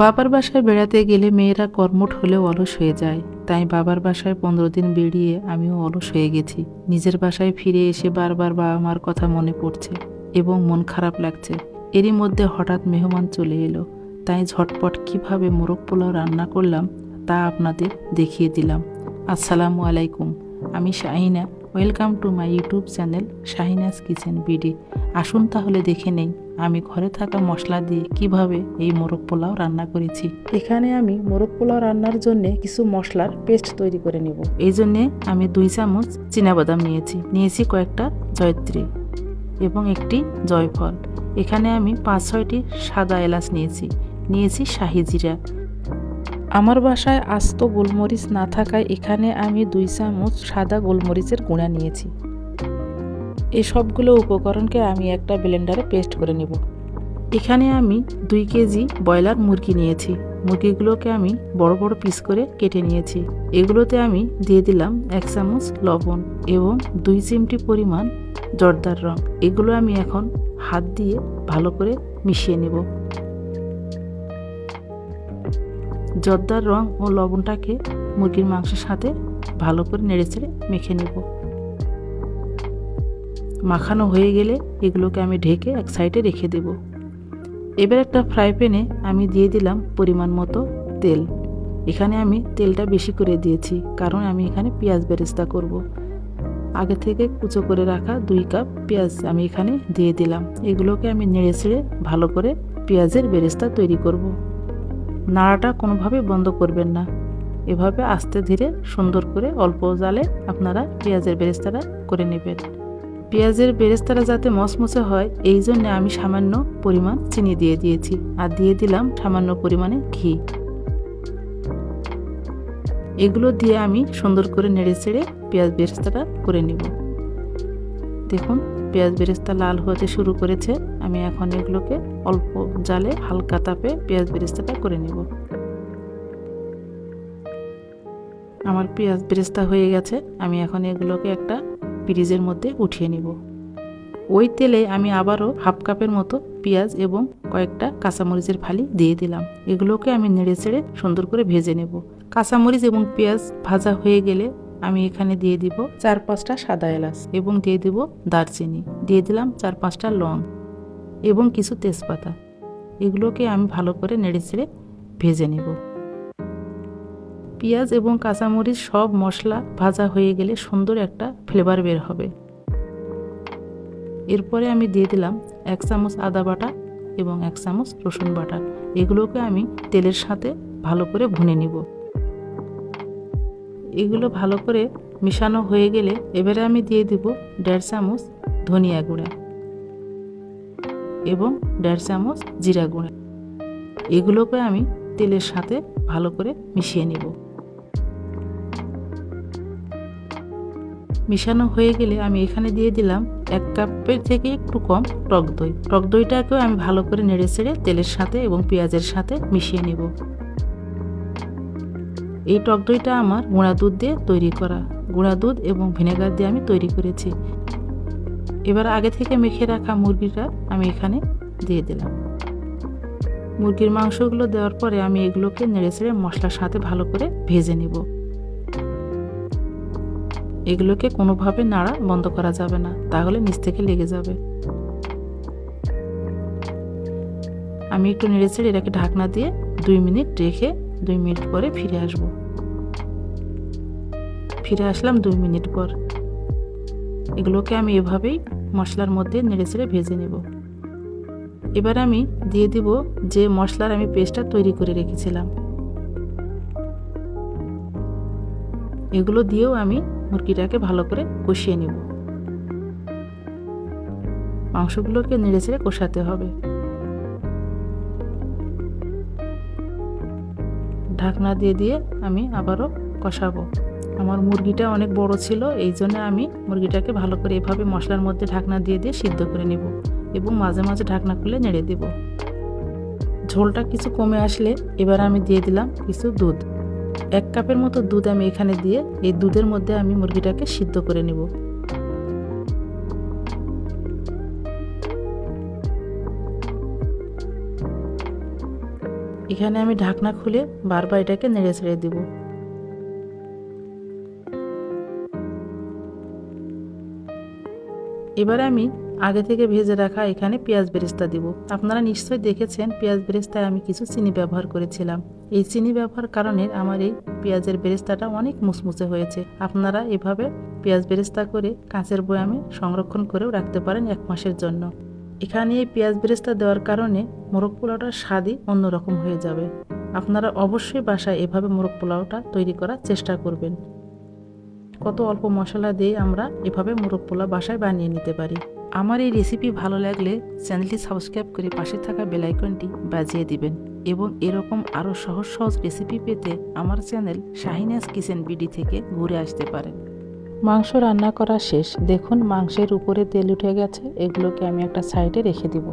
বাবার বাসায় বেড়াতে গেলে মেয়েরা কর্মঠ হলেও অলস হয়ে যায়। তাই বাবার বাসায় পনেরো দিন বেরিয়ে আমিও অলস হয়ে গেছি। নিজের বাসায় ফিরে এসে বারবার বাবা মার কথা মনে পড়ছে এবং মন খারাপ লাগছে। এরই মধ্যে হঠাৎ মেহমান চলে এলো। তাই ঝটপট কীভাবে মোরগ পোলাও রান্না করলাম তা আপনাদের দেখিয়ে দিলাম। আসসালামু আলাইকুম, আমি Shahina. Welcome to my YouTube channel Shahina's kitchen BD. আসুন তাহলে দেখে নেই আমি ঘরে থাকা মশলা দিয়ে কীভাবে এই মোরগ পোলাও রান্না করেছি। এখানে আমি মোরগ পোলাও রান্নার জন্য কিছু মশলার পেস্ট তৈরি করে নেব। এই জন্যে আমি দুই চামচ চীনাবাদাম নিয়েছি নিয়েছি কয়েকটা জয়ত্রী এবং একটি জয়ফল। এখানে আমি পাঁচ ছয়টি সাদা এলাচ নিয়েছি নিয়েছি শাহি জিরা। আমার বাসায় আস্ত গোলমরিচ না থাকায় এখানে আমি দুই চামচ সাদা গোলমরিচের গুঁড়া নিয়েছি। এই সবগুলো উপকরণকে আমি একটা ব্লেন্ডারে পেস্ট করে নেব। এখানে আমি দুই কেজি ব্রয়লার মুরগি নিয়েছি। মুরগিগুলোকে আমি বড় বড় পিস করে কেটে নিয়েছি। এগুলোতে আমি দিয়ে দিলাম এক চামচ লবণ এবং দুই চিমটি পরিমাণ জর্দার রং। এগুলো আমি এখন হাত দিয়ে ভালো করে মিশিয়ে নেব। জর্দার রং ও লবণটাকে মুরগির মাংসের সাথে ভালো করে নেড়ে নেড়েচেড়ে মেখে নেব মাখানো হয়ে গেলে এগুলোকে আমি ঢেকে এক সাইডে রেখে দেব এবার একটা ফ্রাই প্যানে আমি দিয়ে দিলাম পরিমাণ মতো তেল এখানে আমি তেলটা বেশি করে দিয়েছি, কারণ আমি এখানে পেঁয়াজ বেরেস্তা করব। আগে থেকে কুচো করে রাখা দুই কাপ পেঁয়াজ আমি এখানে দিয়ে দিলাম এগুলোকে আমি নেড়ে ছেড়ে ভালো করে পেঁয়াজের বেরেস্তা তৈরি করব। নাড়াটা কোনোভাবে বন্ধ করবেন না। এভাবে আস্তে ধীরে সুন্দর করে অল্প জালে আপনারা পেঁয়াজের বেরেস্তাটা করে নেবেন। পেঁয়াজের বেরেস্তাটা যাতে মচমচে হয়, এই জন্য আমি সামান্য পরিমাণ চিনি দিয়ে দিয়েছি আর দিয়ে দিলাম সামান্য পরিমাণে ঘি। এগুলো দিয়ে আমি সুন্দর করে নেড়ে চেড়ে পেঁয়াজ বেরেস্তাটা করে নিব। দেখুন, পেঁয়াজ বেরেস্তা লাল হতে শুরু করেছে। আমি এখন এগুলোকে অল্প জালে হালকা তাপে পেঁয়াজ বেরেস্তাটা করে নেব। আমার পেঁয়াজ বেরেস্তা হয়ে গেছে। আমি এখন এগুলোকে একটা ফ্রিজের মধ্যে উঠিয়ে নিব। ওই তেলে আমি আবারও হাফ কাপের মতো পেঁয়াজ এবং কয়েকটা কাঁচামরিচের ফালি দিয়ে দিলাম। এগুলোকে আমি নেড়ে চেড়ে সুন্দর করে ভেজে নেব। কাঁচামরিচ এবং পেঁয়াজ ভাজা হয়ে গেলে আমি এখানে দিয়ে দিব চার পাঁচটা সাদা এলাচ এবং দিয়ে দিব দারচিনি। দিয়ে দিলাম চার পাঁচটা লং এবং কিছু তেজপাতা। এগুলোকে আমি ভালো করে নেড়ে চেড়ে ভেজে নেব। পেঁয়াজ এবং কাঁচামরিচ সব মশলা ভাজা হয়ে গেলে সুন্দর একটা ফ্লেভার বের হবে। এরপরে আমি দিয়ে দিলাম এক চামচ আদা বাটা এবং এক চামচ রসুন বাটা। এগুলোকে আমি তেলের সাথে ভালো করে ভুনে নিব। এগুলো ভালো করে মিশানো হয়ে গেলে এবারে আমি দিয়ে দিব দেড় চামচ ধনিয়া গুঁড়া এবং দেড় চামচ জিরা গুঁড়া। এগুলোকে আমি তেলের সাথে ভালো করে মিশিয়ে নেব। মিশানো হয়ে গেলে আমি এখানে দিয়ে দিলাম এক কাপের থেকে একটু কম টক দই। টক দইটাকেও আমি ভালো করে নেড়ে ছেড়ে তেলের সাথে এবং পেঁয়াজের সাথে মিশিয়ে নেব। এই টক দইটা আমার গুঁড়া দুধ দিয়ে তৈরি করা। গুঁড়া দুধ এবং ভিনেগার দিয়ে আমি তৈরি করেছি। এবার আগে থেকে মেখে রাখা মুরগিটা আমি এখানে দিয়ে দিলাম। মুরগির মাংসগুলো দেওয়ার পরে আমি এগুলোকে নেড়ে ছেড়ে মশলার সাথে ভালো করে ভেজে নেব। এগুলোকে কোনোভাবে নাড়া বন্ধ করা যাবে না, তাহলে নিচ থেকে লেগে যাবে। আমি একটু নেড়ে ছেড়ে এটাকে ঢাকনা দিয়ে দুই মিনিট রেখে দুই মিনিট পরে ফিরে আসব। ফিরে আসলাম দুই মিনিট পর। এগুলোকে আমি এভাবেই মশলার মধ্যে নেড়ে ছেড়ে ভেজে নেব। এবার আমি দিয়ে দিব যে মশলার আমি পেস্টটা তৈরি করে রেখেছিলাম। এগুলো দিয়েও আমি মুরগিটাকে ভালো করে কষিয়ে নেব। মাংসগুলোকে নেড়ে ছেড়ে কষাতে হবে। ঢাকনা দিয়ে দিয়ে আমি আবারও কষাবো। আমার মুরগিটা অনেক বড় ছিল, এই জন্য আমি মুরগিটাকে ভালো করে এভাবে মশলার মধ্যে ঢাকনা দিয়ে দিয়ে সিদ্ধ করে নেব এবং মাঝে মাঝে ঢাকনা খুলে নেড়ে দেব। ঝোলটা কিছু কমে আসলে এবার আমি দিয়ে দিলাম কিছু দুধ। এক কাপের মতো দুধ আমি এখানে দিয়ে এই দুধের মধ্যে আমি মুরগিটাকে সিদ্ধ করে নেব। এখানে আমি ঢাকনা খুলে বারবার এটাকে নেড়ে ছেড়ে দিব। এবারে আমি আগে থেকে ভেজে রাখা এখানে পেঁয়াজ বেরেস্তা দিব। আপনারা নিশ্চয়ই দেখেছেন, পেঁয়াজ বেরেস্তায় আমি কিছু চিনি ব্যবহার করেছিলাম। এই চিনি ব্যবহার কারণে আমার এই পেঁয়াজের বেরেস্তাটা অনেক মুচমুচে হয়েছে। আপনারা এভাবে পেঁয়াজ বেরেস্তা করে কাঁচের বয়ামে সংরক্ষণ করেও রাখতে পারেন এক মাসের জন্য। এখানে এই পেঁয়াজ বেরেস্তা দেওয়ার কারণে মোরগ পোলাওটার স্বাদই অন্যরকম হয়ে যাবে। আপনারা অবশ্যই বাসায় এভাবে মোরগ পোলাওটা তৈরি করার চেষ্টা করবেন। কত অল্প মশলা দিয়ে আমরা এভাবে মোরগ পোলাও বাসায় বানিয়ে নিতে পারি। আমার এই রেসিপি ভালো লাগলে চ্যানেলটি সাবস্ক্রাইব করে পাশে থাকা বেলাইকনটি বাজিয়ে দিবেন এবং এরকম আরও সহজ সহজ রেসিপি পেতে আমার চ্যানেল শাহিনাস কিচেন বিডি থেকে ঘুরে আসতে পারেন। মাংস রান্না করা শেষ। দেখুন, মাংসের উপরে তেল উঠে গেছে। এগুলোকে আমি একটা সাইডে রেখে দিব।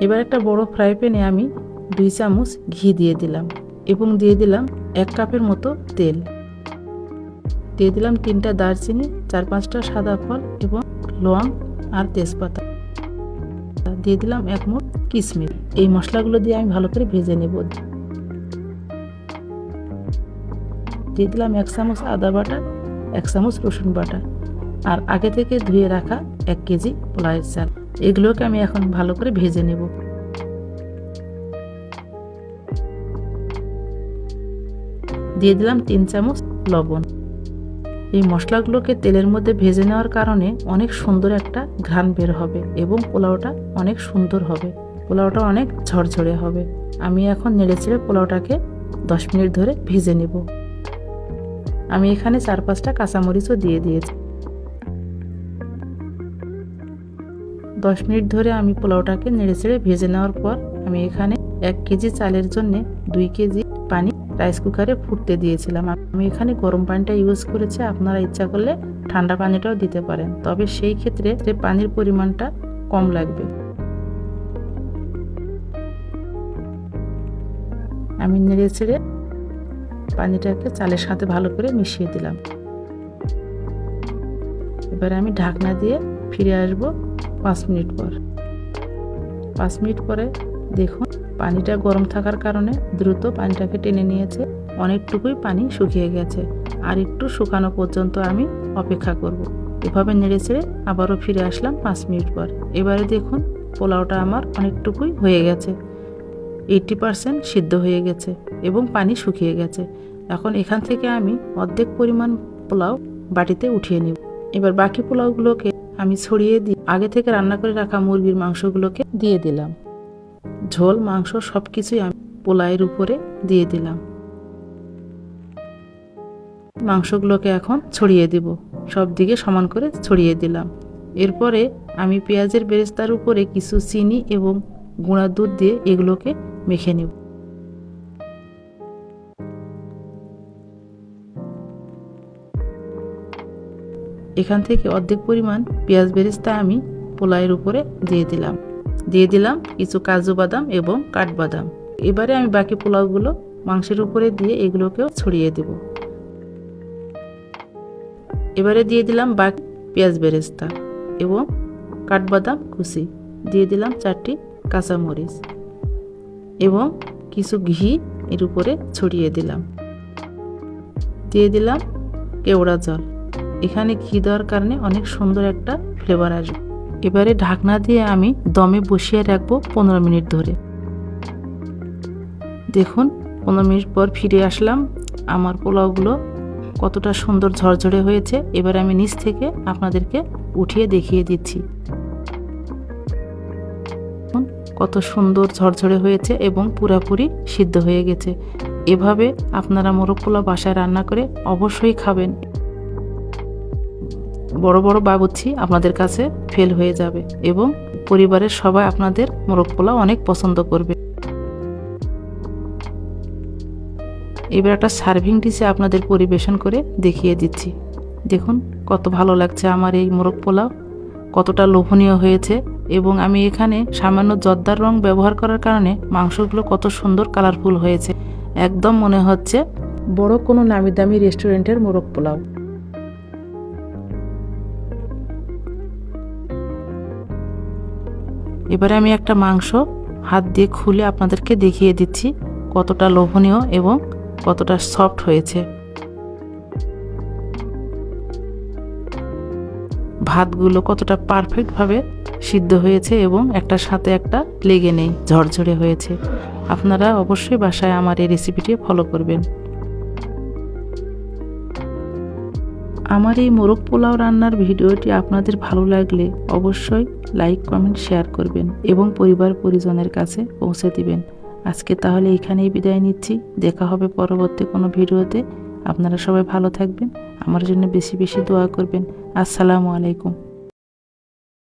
এবার একটা বড় ফ্রাই প্যানে আমি দুই চামচ ঘি দিয়ে দিলাম এবং দিয়ে দিলাম এক কাপের মতো তেল। দিয়ে দিলাম তিনটা দারচিনি, চার পাঁচটা সাদা ফল এবং লং আর তেজপাতা। দিয়ে দিলাম এক মুঠ কিশমিশ এই মশলাগুলো দিয়ে আমি ভালো করে ভেজে নেব। দিয়ে দিলাম এক চামচ আদা বাটা এক চামচ রসুন বাটা আর আগে থেকে ধুয়ে রাখা এক কেজি পোলাওয়ের চাল। এগুলোকে আমি এখন ভালো করে ভেজে নেব। দিয়ে দিলাম তিন চামচ লবণ। এই মশলাগুলোকে তেলের মধ্যে ভেজে নেওয়ার কারণে অনেক সুন্দর একটা ঘ্রাণ বের হবে এবং পোলাওটা অনেক সুন্দর হবে। পোলাওটা অনেক ঝরঝরে হবে। আমি এখন নেড়ে ছেড়ে পোলাওটাকে দশ মিনিট ধরে ভেজে নেব। আমি এখানে চার পাঁচটা কাঁচামরিচও দিয়ে দিয়েছি। দশ মিনিট ধরে আমি পোলাওটাকে নেড়ে ছেড়ে ভেজে নেওয়ার পর আমি এখানে এক কেজি চালের জন্য দুই কেজি পানি রাইস কুকারে ফুটতে দিয়েছিলাম। আমি এখানে গরম পানিটা ইউজ করেছি, আপনারা ইচ্ছা করলে ঠান্ডা পানিটাও দিতে পারেন। তবে সেই ক্ষেত্রে যে পানির পরিমাণটা কম লাগবে। আমি নেড়ে ছেড়ে পানিটাকে চালের সাথে ভালো করে মিশিয়ে দিলাম। এবারে আমি ঢাকনা দিয়ে ফিরে আসব পাঁচ মিনিট পর। পাঁচ মিনিট পরে দেখুন, পানিটা গরম থাকার কারণে দ্রুত পানিটাকে টেনে নিয়েছে। অনেকটুকুই পানি শুকিয়ে গেছে। আর একটু শুকানো পর্যন্ত আমি অপেক্ষা করব। এভাবে নেড়ে ছেড়ে আবারও ফিরে আসলাম পাঁচ মিনিট পর। এবারে দেখুন, পোলাওটা আমার অনেকটুকুই হয়ে গেছে। এইটটি পারসেন্ট সিদ্ধ হয়ে গেছে এবং পানি শুকিয়ে গেছে। এখন এখান থেকে আমি অর্ধেক পরিমাণ পোলাও বাটিতে উঠিয়ে নিব। এবার বাকি পোলাওগুলোকে আমি ছড়িয়ে দিই আগে থেকে রান্না করে রাখা মুরগির মাংসগুলোকে দিয়ে দিলাম। ঝোল, মাংস সব কিছুই আমি পোলাইয়ের উপরে দিয়ে দিলাম। মাংসগুলোকে এখন ছড়িয়ে দিব। সব দিকে সমান করে ছড়িয়ে দিলাম। এরপরে আমি পেঁয়াজের বেরেস্তার উপরে কিছু চিনি এবং গুঁড়া দুধ দিয়ে এগুলোকে মেখে নেব। এখান থেকে অর্ধেক পরিমাণ পেঁয়াজ বেরেস্তা আমি পোলাইয়ের উপরে দিয়ে দিলাম। দিয়ে দিলাম কিছু কাজু বাদাম এবং কাঠবাদাম। এবারে আমি বাকি পোলাওগুলো মাংসের উপরে দিয়ে এগুলোকেও ছড়িয়ে দেব। এবারে দিয়ে দিলাম বাকি পেঁয়াজ বেরেস্তা এবং কাঠবাদাম কুচি। দিয়ে দিলাম চারটি কাঁচামরিচ। এবং কিছু ঘি এর উপরে ছড়িয়ে দিলাম। দিয়ে দিলাম কেওড়া জল। এখানে ঘি দেওয়ার কারণে অনেক সুন্দর একটা ফ্লেভার আসবে। এবারে ঢাকনা দিয়ে আমি দমে বসিয়ে রাখব পনেরো মিনিট ধরে। দেখুন, পনেরো মিনিট পর ফিরে আসলাম। আমার পোলাওগুলো কতটা সুন্দর ঝরঝরে হয়েছে। এবার আমি নিচ থেকে আপনাদেরকে উঠিয়ে দেখিয়ে দিচ্ছি। কত সুন্দর ঝরঝরে হয়েছে এবং পুরাপুরি সিদ্ধ হয়ে গেছে। এভাবে আপনারা মোরগ পোলাও বাসায় রান্না করে অবশ্যই খাবেন। বড় বড় বাবুচ্ছি আপনাদের কাছে ফেল হয়ে যাবে এবং পরিবারের সবাই আপনাদের মোরগ পোলাও অনেক পছন্দ করবে। এবার একটা সার্ভিং ডিশে আপনাদের পরিবেশন করে দেখিয়ে দিচ্ছি। দেখুন, কত ভালো লাগছে আমার এই মোরগ পোলাও কতটা লোভনীয় হয়েছে এবং আমি এখানে সামান্য জর্দার রং ব্যবহার করার কারণে মাংসগুলো কত সুন্দর কালারফুল হয়েছে। একদম মনে হচ্ছে বড় কোনো নামি দামি রেস্টুরেন্টের মোরগ পোলাও। এবারে আমি একটা মাংস হাত দিয়ে খুলে আপনাদেরকে দেখিয়ে দিচ্ছি কতটা লোভনীয় এবং কতটা সফট হয়েছে। ভাতগুলো কতটা পারফেক্টভাবে সিদ্ধ হয়েছে এবং একটা সাথে একটা লেগে নেই, ঝরঝরে হয়েছে। আপনারা অবশ্যই বাসায় আমার এই রেসিপিটি ফলো করবেন। আমার এই মোরগ পোলাও রান্নার ভিডিওটি আপনাদের ভালো লাগলে অবশ্যই লাইক কমেন্ট শেয়ার করবেন এবং পরিবার পরিজনের কাছে পৌঁছে দিবেন। আজকে তাহলে এখানেই বিদায় নিচ্ছি। দেখা হবে পরবর্তী কোনো ভিডিওতে। আপনারা সবাই ভালো থাকবেন। আমার জন্য বেশি বেশি দোয়া করবেন। আসসালামু আলাইকুম।